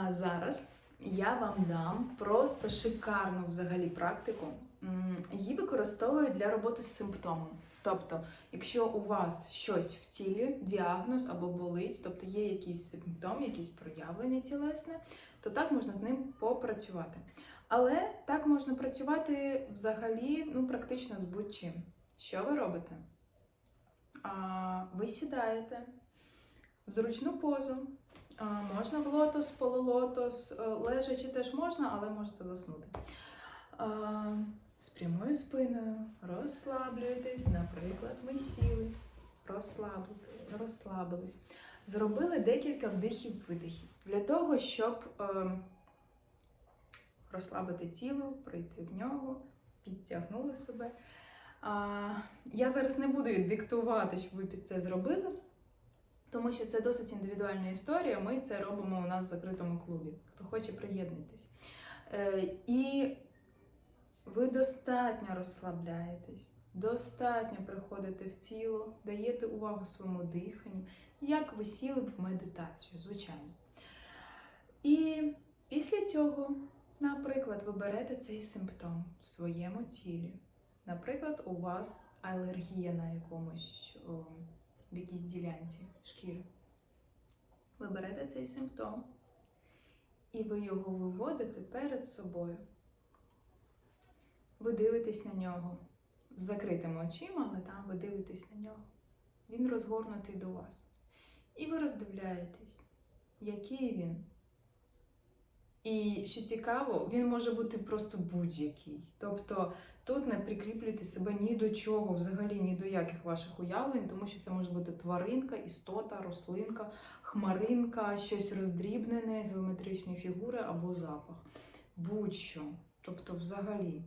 А зараз я вам дам просто шикарну взагалі практику. Її використовують для роботи з симптомом. Тобто, якщо у вас щось в тілі, діагноз або болить, тобто є якийсь симптом, якесь проявлення тілесне, то так можна з ним попрацювати. Але так можна працювати взагалі ну, практично з будь-чим. Що ви робите? А, ви сідаєте в зручну позу. Можна в лотос, полулотос, е, лежачи теж можна, але можете заснути. З прямою спиною розслаблюєтесь, наприклад, ми сіли, розслабили- розслабились. Зробили декілька вдихів-видихів для того, щоб е, розслабити тіло, прийти в нього, підтягнули себе. Я зараз не буду диктувати, щоб ви під це зробили, тому що це досить індивідуальна історія. Ми це робимо у нас в закритому клубі. Хто хоче, приєднуйтесь. Е, і ви достатньо розслабляєтесь, достатньо приходите в тіло, даєте увагу своєму диханню, як ви сіли б в медитацію, звичайно. І після цього, наприклад, ви берете цей симптом в своєму тілі. Наприклад, у вас алергія на якомусь в якійсь ділянці шкіри. Ви берете цей симптом і ви його виводите перед собою. Ви дивитесь на нього з закритими очима, але там ви дивитесь на нього. Він розгорнутий до вас. І ви роздивляєтесь, який він. І що цікаво, він може бути просто будь-який. Тобто тут не прикріплюйте себе ні до чого, взагалі ні до яких ваших уявлень, тому що це може бути тваринка, істота, рослинка, хмаринка, щось роздрібнене, геометричні фігури або запах. Будь-що. Тобто, взагалі.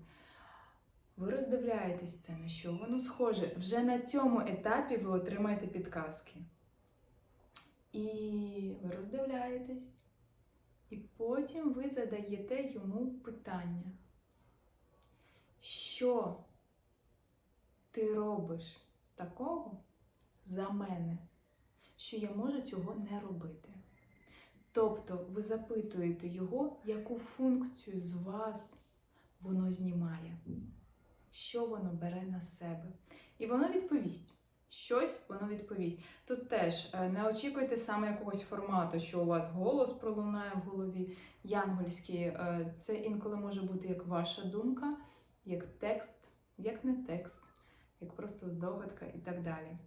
Ви роздивляєтесь це, на що воно схоже. Вже на цьому етапі ви отримаєте підказки. І ви роздивляєтесь. І потім ви задаєте йому питання. Що ти робиш такого за мене, що я можу цього не робити? Тобто ви запитуєте його, яку функцію з вас воно знімає, що воно бере на себе. І воно відповість. Щось воно відповість. Тут теж е, не очікуйте саме якогось формату, що у вас голос пролунає в голові. Янгольський е, це інколи може бути як ваша думка, як текст, як не текст, як просто здогадка і так далі.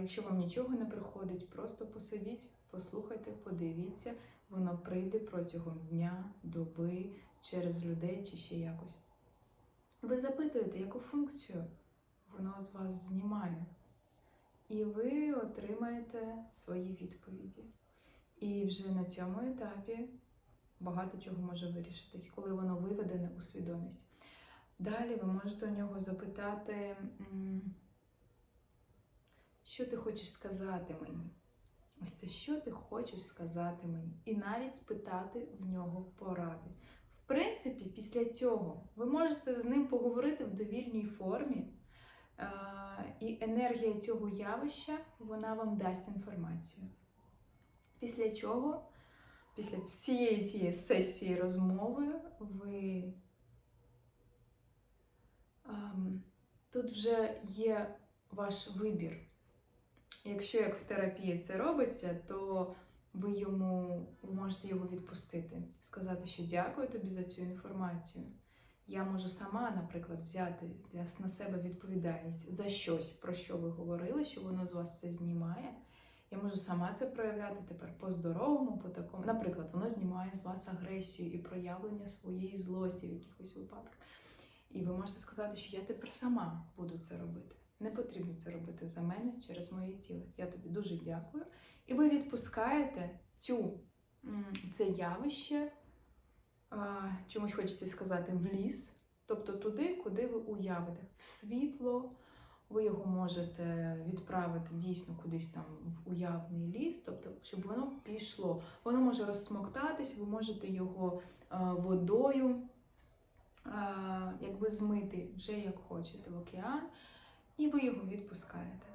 Якщо вам нічого не приходить, просто посидіть, послухайте, подивіться, воно прийде протягом дня, доби, через людей чи ще якось. Ви запитуєте, яку функцію воно з вас знімає. І ви отримаєте свої відповіді. І вже на цьому етапі багато чого може вирішитись, коли воно виведене у свідомість. Далі ви можете у нього запитати, що ти хочеш сказати мені? Ось це що ти хочеш сказати мені? І навіть спитати в нього поради. В принципі, після цього ви можете з ним поговорити в довільній формі. І енергія цього явища вона вам дасть інформацію. Після чого, після всієї цієї сесії розмови, ви тут вже є ваш вибір. Якщо як в терапії це робиться, то ви йому ви можете його відпустити, сказати, що дякую тобі за цю інформацію. Я можу сама, наприклад, взяти на себе відповідальність за щось, про що ви говорили, що воно з вас це знімає. Я можу сама це проявляти тепер по-здоровому, по такому. Наприклад, воно знімає з вас агресію і проявлення своєї злості в якихось випадках. І ви можете сказати, що я тепер сама буду це робити. Не потрібно це робити за мене через моє тіло. Я тобі дуже дякую. І ви відпускаєте цю, це явище чомусь хочеться сказати, в ліс, тобто туди, куди ви уявите, в світло. Ви його можете відправити дійсно кудись там в уявний ліс, тобто, щоб воно пішло. Воно може розсмоктатись, ви можете його а, водою а, якби змити вже як хочете в океан, і ви його відпускаєте.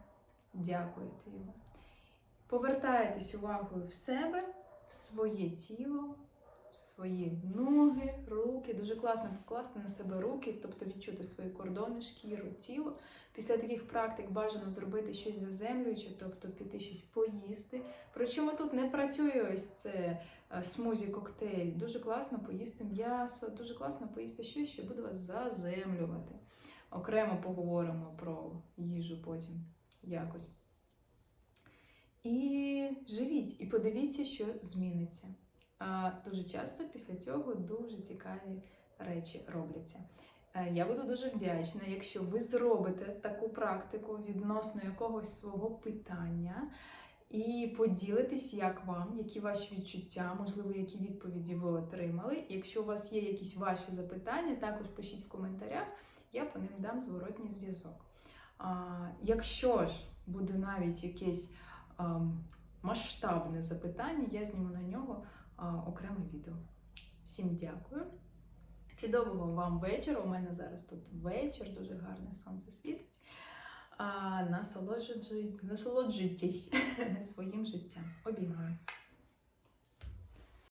Дякуєте йому. Повертаєтесь увагою в себе, в своє тіло, свої ноги, руки. Дуже класно покласти на себе руки, тобто відчути свої кордони, шкіру, тіло. Після таких практик бажано зробити щось заземлююче, тобто піти щось поїсти. Причому тут не працює ось це е, смузі коктейль. Дуже класно поїсти м'ясо, дуже класно поїсти щось, що буде вас заземлювати. Окремо поговоримо про їжу потім якось. І живіть, і подивіться, що зміниться. Дуже часто після цього дуже цікаві речі робляться. Е, Я буду дуже вдячна, якщо ви зробите таку практику відносно якогось свого питання і поділитесь, як вам, які ваші відчуття, можливо, які відповіді ви отримали. Якщо у вас є якісь ваші запитання, також пишіть в коментарях, я по ним дам зворотній зв'язок. Якщо ж буде навіть якесь масштабне запитання, я зніму на нього окреме відео. Всім дякую. Чудового вам вечора. У мене зараз тут вечір, дуже гарне сонце світить. Насолоджуйтесь своїм життям. Обіймаю.